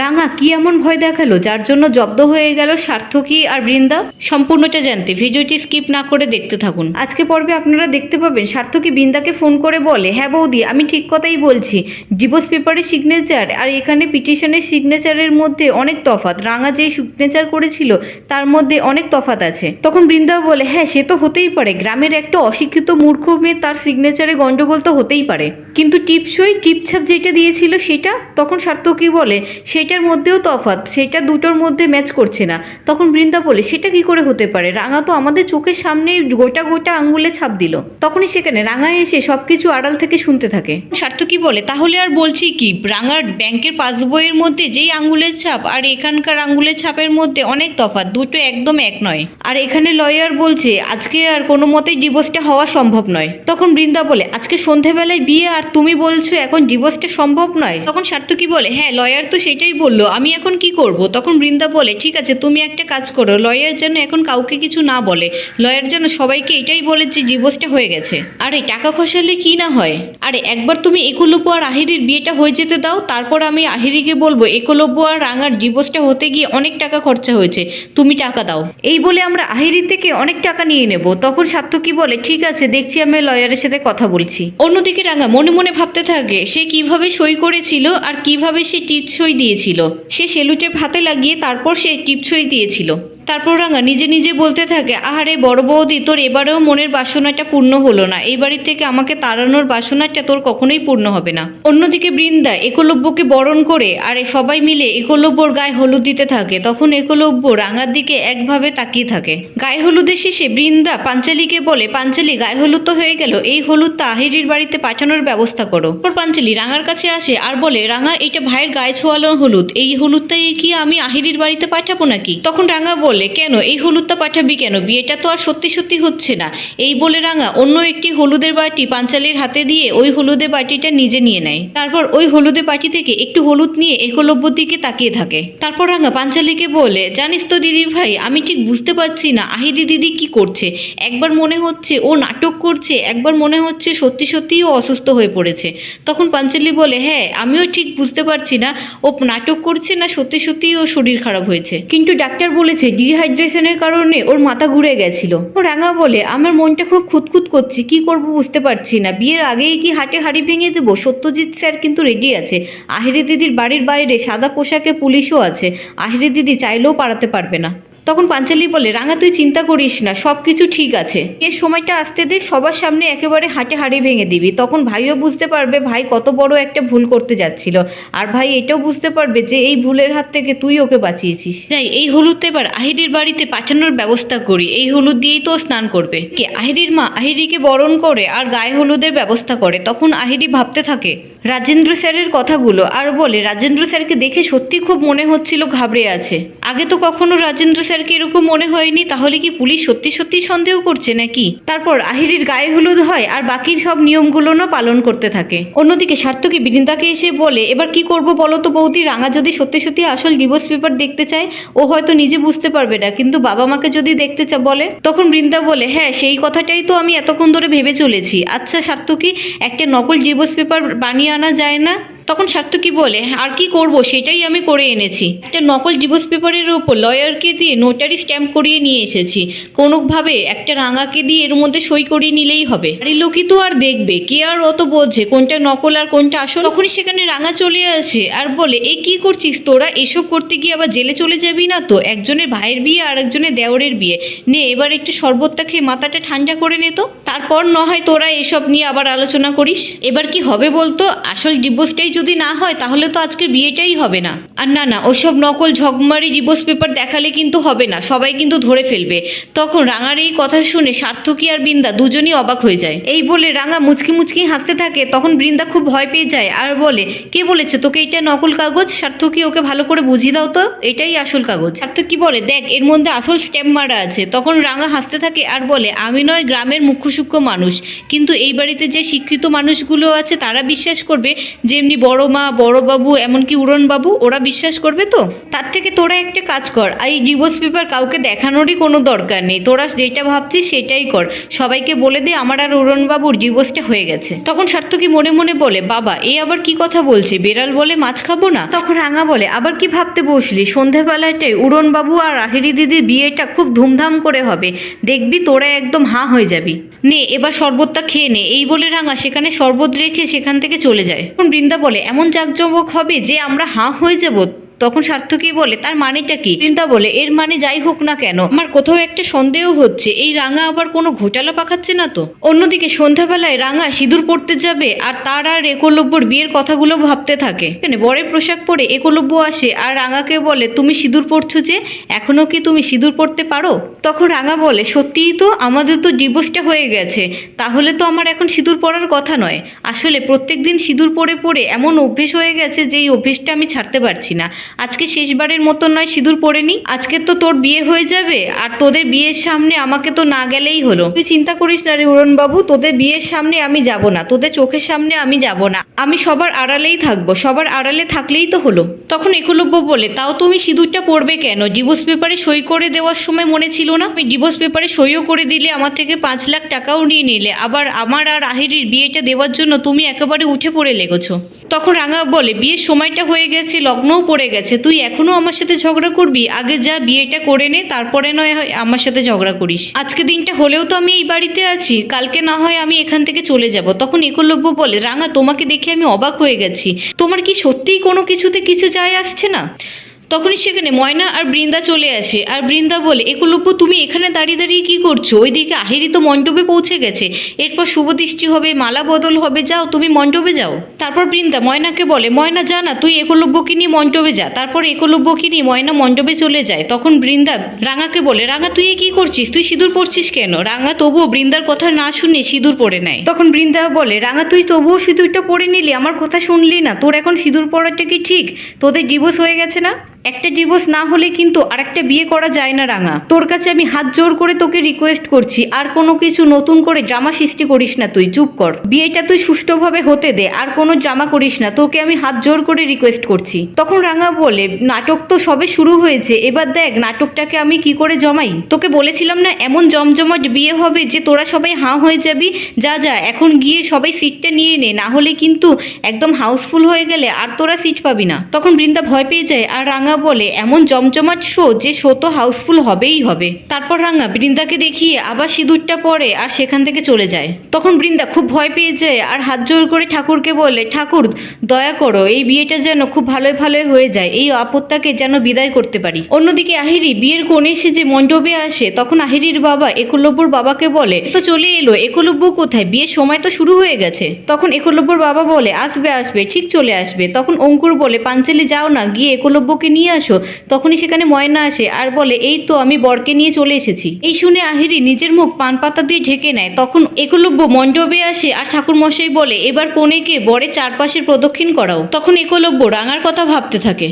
রাঙা কি এমন ভয় দেখাল? যার জন্য জব্দ হয়ে গেল সার্থকী আর বৃন্দা? সম্পূর্ণটা জানতে। ভিডিওটি স্কিপ না করে দেখতে থাকুন। আজকে পর্বে আপনারা দেখতে পাবেন সার্থকী বৃন্দাকে ফোন করে বলে হ্যাঁ বৌদি, আমি ঠিক কথাই বলছি। ডিভোর্স পেপারের সিগনেচার আর এখানে পিটিশনের সিগনেচারের মধ্যে অনেক তফাৎ। রাঙা যেই সিগনেচার করেছিল, তার মধ্যে অনেক তফাৎ আছে। তখন বৃন্দা বলে হ্যাঁ সে তো হতেই পারে। গ্রামের একটা অশিক্ষিত মূর্খ মেয়ে তার সিগনেচারে গণ্ডগোল তো হতেই পারে। কিন্তু টিপসই টিপছাপ যেটা দিয়েছিল সেটা? তখন সার্থকী বলে সেটার মধ্যেও তফাৎ সেটা দুটোর মধ্যে ম্যাচ করছে না। তখন বৃন্দা বলে সেটা কি করে হতে পারে? রাঙা তো আমাদের চোখের সামনেই গোটা গোটা আঙ্গুলে ছাপ দিল। তখনই সেখানে রাঙা এসে সবকিছু আড়াল থেকে শুনতে থাকে। সার্থকী বলে তাহলে আর বলছি কি রাঙার ব্যাংকের পাসবইয়ের মধ্যে যেই আঙ্গুলের ছাপ আর এখানকার আঙ্গুলের ছাপের মধ্যে অনেক তফাৎ দুটো একদম এক নয়। আর এখানে লয়ার বলছে আজকে আর কোনো মতেই ডিভোর্সটা হওয়া সম্ভব নয়। তখন বৃন্দা বলে আজকে সন্ধেবেলায় বিয়ে আর তুমি বলছো এখন ডিভোর্সটা সম্ভব নয়? তখন সার্থকী বলে হ্যাঁ লয়ার তো সেটাই বলল আমি এখন কি করব? তখন বৃন্দা বলে ঠিক আছে তুমি একটা কাজ করো লয়ার যেন এখন কাউকে কিছু না বলে। লয়ার যেন সবাইকে এটাই বলে যে ডিভোর্সটা হয়ে গেছে। আরে টাকা খসালে কি না হয়? আরে একবার তুমি একলব্য আর আহিরির বিয়েটা হয়ে যেতে দাও তারপর আমি আহিরিকে বলব একলব্য আর রাঙার ডিভোর্সটা হতে গিয়ে অনেক টাকা খরচা হয়েছে তুমি টাকা দাও। এই বলে আমরা আহিরির থেকে অনেক টাকা নিয়ে নেব। তখন সার্থকী বলে ঠিক আছে দেখছি আমি লয়ারের সাথে কথা বলছি। অন্যদিকে রাঙা মনে মনে ভাবতে থাকে সে কীভাবে সই করেছিল আর কীভাবে সে টিপ সই দিয়েছিল। সে সেলুটে ভাতে লাগিয়ে তারপর সে টিপছই দিয়েছিল। তারপর রাঙা নিজে নিজে বলতে থাকে, আহারে বড় বৌদি, তোর এবারেও মনের বাসনাটা পূর্ণ হলো না। এই বাড়ি থেকে আমাকে তাড়ানোর বাসনাটা তোর কখনোই পূর্ণ হবে না। অন্যদিকে বৃন্দা একলব্যকে বরণ করে, আর সবাই মিলে একলব্যর গায়ে হলুদ দিতে থাকে। তখন একলব্য রাঙার দিকে একভাবে তাকিয়ে থাকে। গায়ে হলুদের শেষে বৃন্দা পাঞ্চালিকে বলে, পাঞ্চালি, গায়ে হলুদ তো হয়ে গেল, এই হলুদটা আহিরির বাড়িতে পাঠানোর ব্যবস্থা করো। তারপর পাঞ্চালি রাঙার কাছে আসে আর বলে, রাঙা এটা ভাইয়ের গায়ে ছোয়ালো হলুদ, এই হলুদটাই কি আমি আহিরির বাড়িতে পাঠাবো নাকি? তখন রাঙা বলে কেন? এই হলুদটা পাঠাবি কেন? বিয়েটা তো আর সত্যি সত্যি হচ্ছে না। এই বলে রাঙা অন্য একটি হলুদের বাটি পাঞ্চালির হাতে দিয়ে ওই হলুদের বাটিটা নিজে নিয়ে নেয়। তারপর ওই হলুদের বাটি থেকে একটু হলুদ নিয়ে একলব্যর দিকে তাকিয়ে থাকে। তারপর রাঙা পাঞ্চালিকে বলে, জানিস তো দিদি ভাই, আমি ঠিক বুঝতে পারছি না আহিদি দিদি কি করছে? একবার মনে হচ্ছে ও নাটক করছে, একবার মনে হচ্ছে সত্যি সত্যিই ও অসুস্থ হয়ে পড়েছে। তখন পাঞ্চালি বলে হ্যাঁ আমিও ঠিক বুঝতে পারছি না, ও নাটক করছে না সত্যি সত্যিই ও শরীর খারাপ হয়েছে। কিন্তু ডাক্তার বলেছে ডিহাইড্রেশনের কারণে ওর মাথা ঘুরে গেছিল। ও রাঙা বলে, আমার মনটা খুব খুঁতখুত করছে, কি করব বুঝতে পারছি না। বিয়ের আগেই কি হাটে হাড়ি ভেঙে দেব? সত্যজিৎ স্যার কিন্তু রেডি আছে। আহিরে দিদির বাড়ির বাইরে সাদা পোশাকে পুলিশও আছে। আহিরে দিদি চাইলেও পাড়াতে পারবে না। তখন পাঞ্চালি বলে, রাঙা, তুই চিন্তা করিস না সব কিছু ঠিক আছে। এর সময়টা আসতে দে, সবার সামনে একেবারে হাটে হাড়ি ভেঙে দিবি। তখন ভাইও বুঝতে পারবে, ভাই, কত বড় একটা ভুল করতে যাচ্ছিল। আর ভাই এটাও বুঝতে পারবে যে, এই ভুলের হাত থেকে তুই ওকে বাঁচিয়েছিস। যাই, এই হলুদ এবার আহিরির বাড়িতে পাঠানোর ব্যবস্থা করি। এই হলুদ দিয়েই তো স্নান করবে। কে, আহিরির মা আহিরিকে বরণ করে আর গায়ে হলুদের ব্যবস্থা করে। তখন আহিরি ভাবতে থাকে, রাজেন্দ্র স্যারের কথাগুলো। আর বলে, রাজেন্দ্র স্যারকে দেখে সত্যি খুব মনে হচ্ছিল ঘাবড়ে আছে। আগে তো কখনো রাজেন্দ্র স্যারকে এরকম মনে হয়নি? তাহলে কি পুলিশ সত্যি সত্যি সন্দেহ করছে নাকি? তারপর আহিরির গায়ে হলুদ হয় আর বাকির সব নিয়মগুলোও পালন করতে থাকে। অন্যদিকে সার্থকী বৃন্দাকে এসে বলে, এবার কি করব বলো তো বৌদি? রাঙা যদি সত্যি সত্যি আসল ডিভোর্স পেপার দেখতে চায়, ও হয়তো নিজে বুঝতে পারবে না। কিন্তু বাবা মাকে যদি দেখতে চা বলে। তখন বৃন্দা বলে হ্যাঁ সেই কথাটাই তো আমি এতক্ষণ ধরে ভেবে চলেছি। আচ্ছা সার্থকী, একটা নকল ডিভোর্স পেপার বানিয়ে আনা যায় না? তখন সার্থকী বলে, আর কি করব? সেটাই আমি করে এনেছি। একটা নকল ডিভোর্স পেপারের উপর লয়ারকে দিয়ে নোটারি স্ট্যাম্প করিয়ে নিয়ে এসেছি। কোনোভাবে একটা রাঙাকে দিয়ে এর মধ্যে সই করিয়ে নিলেই হবে। এই লোকই তো আর দেখবে, কে আর অত বলছে, কোনটা নকল আর কোনটা আসল? তখনই সেখানে রাঙা চলে আসে আর বলে, এ কি করছিস তোরা? এসব করতে গিয়ে আবার জেলে চলে যাবি না তো? একজনের ভাইয়ের বিয়ে আর একজনের দেওরের বিয়ে। নে, এবার একটু শরবতটা খেয়ে মাথাটা ঠান্ডা করে নে তো। তারপর ন হয় তোরা এসব নিয়ে আবার আলোচনা করিস। এবার কি হবে বলতো? আসল ডিভোর্সটাই যদি না হয়, তাহলে তো আজকে বিয়েটাই হবে না। আর না না, ওসব নকল ঝকমারি ডিভোর্স পেপার দেখালে কিন্তু হবে না, সবাই কিন্তু ধরে ফেলবে। তখন রাঙার এই কথা শুনে সার্থকী আর বৃন্দা দুজনই অবাক হয়ে যায়। এই বলে রাঙা মুচকি মুচকি হাসতে থাকে, তখন বৃন্দা খুব ভয় পেয়ে যায় আর বলে, কে বলেছে তোকে এটা নকল কাগজ? সার্থকী, ওকে ভালো করে বুঝিয়ে দাও তো, এটাই আসল কাগজ। সার্থকী বলে, দেখ, এর মধ্যে আসল স্ট্যাম্প মারা আছে। তখন রাঙা হাসতে থাকে আর বলে, আমি নয়, গ্রামের মুখ্য সূক্ষ্ম মানুষ। কিন্তু এই বাড়িতে যে শিক্ষিত মানুষগুলো আছে, তারা বিশ্বাস করবে যে এমনি বড় মা, বড় বাবু, এমনকি উড়ন বাবু, ওরা বিশ্বাস করবে তো? তার থেকে তোরা একটা কাজ কর, এই ডিভোর্স পেপার কাউকে দেখানোরই কোনো দরকার নেই। তোরা যেটা ভাবছিস সেটাই কর। সবাইকে বলে দে আমার আর উড়ন বাবুর ডিভোর্সটা হয়ে গেছে। তখন সার্থকী মনে মনে বলে, বাবা এই আবার কি কথা বলছে? বেড়াল বলে মাছ খাব না? তখন রাঙা বলে, আবার কি ভাবতে বসলি? সন্ধেবেলাটায় উড়ন বাবু আর রাহেরি দিদির বিয়েটা খুব ধুমধাম করে হবে। দেখবি তোরা একদম হাঁ হয়ে যাবি। নে, এবার শরবতটা খেয়ে নে। এই বলে রাঙা সেখানে শরবত রেখে সেখান থেকে চলে যায়। এখন বৃন্দা বলে, এমন জাঁকজমক হবে যে আমরা হাঁ হয়ে যাব? তখন সার্থকী বলে, তার মানেটা কি? বৃন্দা বলে, এর মানে যাই হোক না কেন, আমার কোথাও একটা সন্দেহ হচ্ছে, এই রাঙা আবার কোনো ঘোটালা পাকাচ্ছে না তো? অন্যদিকে সন্ধ্যাবেলায় রাঙা সিঁদুর পড়তে যাবে আর তার আর একলব্যর বিয়ের কথাগুলো ভাবতে থাকে। বরের পোশাক পরে একলব্য আসে আর রাঙাকে বলে, তুমি সিঁদুর পড়ছো যে, এখনও কি তুমি সিঁদুর পড়তে পারো? তখন রাঙা বলে, সত্যিই তো, আমাদের তো ডিভোর্সটা হয়ে গেছে, তাহলে তো আমার এখন সিঁদুর পরার কথা নয়। আসলে প্রত্যেকদিন সিঁদুর পরে পরে এমন অভ্যেস হয়ে গেছে যে, এই অভ্যেসটা আমি ছাড়তে পারছি না। আজকে শেষবারের মতন নয়, সিঁদুর পরে নি আজকে তো তোর বিয়ে হয়ে যাবে, আর তোদের বিয়ের সামনে আমাকে তো না গেলেই হলো। তুই চিন্তা করিস না রে উড়নবাবু তোদের বিয়ের সামনে আমি যাব না, তোদের চোখের সামনে আমি যাব না। আমি সবার আড়ালেই থাকব, সবার আড়ালে থাকলেই তো হলো। তখন একলব্য বলে, তাও তুমি সিঁদুরটা পড়বে কেন? ডিভোর্স পেপারে সই করে দেওয়ার সময় মনে ছিল না? তুমি ডিভোর্স পেপারে সইও করে দিলে, আমার থেকে পাঁচ লাখ টাকাও নিয়ে নিলে। আবার আমার আর আহিরির বিয়েটা দেওয়ার জন্য তুমি একেবারে উঠে পড়ে লেগেছো। তখন রাঙা বলে, বিয়ের সময়টা হয়ে গেছে, লগ্নও পড়ে গেছে, তুই এখনও আমার সাথে ঝগড়া করবি? আগে যা বিয়েটা করে নে, তারপরে নয় আমার সাথে ঝগড়া করিস। আজকে দিনটা হলেও তো আমি এই বাড়িতে আছি, কালকে না হয় আমি এখান থেকে চলে যাব। তখন একলব্য বলে, রাঙা, তোমাকে দেখে আমি অবাক হয়ে গেছি। তোমার কি সত্যিই কোনো কিছুতে কিছু যায় আসছে না? তখনই সেখানে ময়না আর বৃন্দা চলে আসে। আর বৃন্দা বলে একলব্য তুমি এখানে দাঁড়িয়ে দাঁড়িয়ে কি করছ? ওইদিকে আহিরি তো মণ্ডপে পৌঁছে গেছে। এরপর শুভ দৃষ্টি হবে, মালা বদল হবে, যাও, তুমি মণ্ডপে যাও। তারপর বৃন্দা ময়নাকে বলে, ময়না, যা না, তুই একলব্যকে নিয়ে মণ্ডপে যা। তারপর একলব্যকে নিয়ে ময়না মণ্ডপে চলে যায়। তখন বৃন্দা রাঙাকে বলে, রাঙা, তুই কি করছিস? তুই সিঁদুর পড়ছিস কেন? রাঙা তবুও বৃন্দার কথা না শুনে সিঁদুর পরে নেয়। তখন বৃন্দা বলে, রাঙা, তুই তবুও সিঁদুরটা পরে নিলি? আমার কথা শুনলি না? তোর এখন সিঁদুর পড়াটা কি ঠিক? তোদের ডিভোর্স হয়ে গেছে না? একটা ডিভোর্স না হলে কিন্তু আরেকটা বিয়ে করা যায় না, রাঙা। তোর কাছে আমি হাত জোর করে তোকে রিকোয়েস্ট করছি, আর কোনো কিছু নতুন করে ড্রামা সৃষ্টি করিস না তুই, চুপ কর। বিয়েটা তুই সুষ্ঠুভাবে হতে দে, আর কোনো ড্রামা করিস না, তোকে আমি হাত জোর করে রিকোয়েস্ট করছি। তখন রাঙা বলে, নাটক তো সবে শুরু হয়েছে, এবার দেখ নাটকটাকে আমি কি করে জমাই? তোকে বলেছিলাম না, এমন জমজমাট বিয়ে হবে যে তোরা সবাই হাঁ হয়ে যাবি, যা যা, এখন গিয়ে সবাই সিটটা নিয়ে নে, না হলে কিন্তু একদম হাউসফুল হয়ে গেলে আর তোরা সিট পাবি না। তখন বৃন্দা ভয় পেয়ে যায়, আর রাঙা বলে এমন জমজমাট শো যে শো তো হাউসফুল হবেই হবে। তারপর রাঙা বৃন্দাকে দেখিয়ে আবার সিঁদুরটা পরে আর সেখান থেকে চলে যায়। তখন বৃন্দা খুব ভয় পেয়ে যায় আর হাত জোর করে ঠাকুরকে বলে, ঠাকুর, দয়া করো, এই বিয়েটা যেন খুব ভালোই ভালোই হয়ে যায়, এই আপত্তাকে যেন বিদায় করতে পারি। অন্যদিকে আহিরি বিয়ের কোণে এসে যে মণ্ডপে আসে, তখন আহিরির বাবা একলব্যর বাবাকে বলে তো চলে এলো, একলব্য কোথায়? বিয়ের সময় তো শুরু হয়ে গেছে। তখন একলব্যর বাবা বলে, আসবে আসবে, ঠিক চলে আসবে। তখন অঙ্কুর বলে, পাঞ্চালি যাও না, গিয়ে একলব্যকে নিয়ে আসো। তখনই সেখানে ময়না আসে আর বলে, এই তো আমি বরকে নিয়ে চলে এসেছি। এই শুনে আহিরি নিজের মুখ পান পাতা দিয়ে ঢেকে নেয়। তখন একলব্য মণ্ডপে আসে আর ঠাকুর মশাই বলে, এবার কনেকে বরের চারপাশের প্রদক্ষিণ করাও। তখন একলব্য রাঙার কথা ভাবতে থাকে।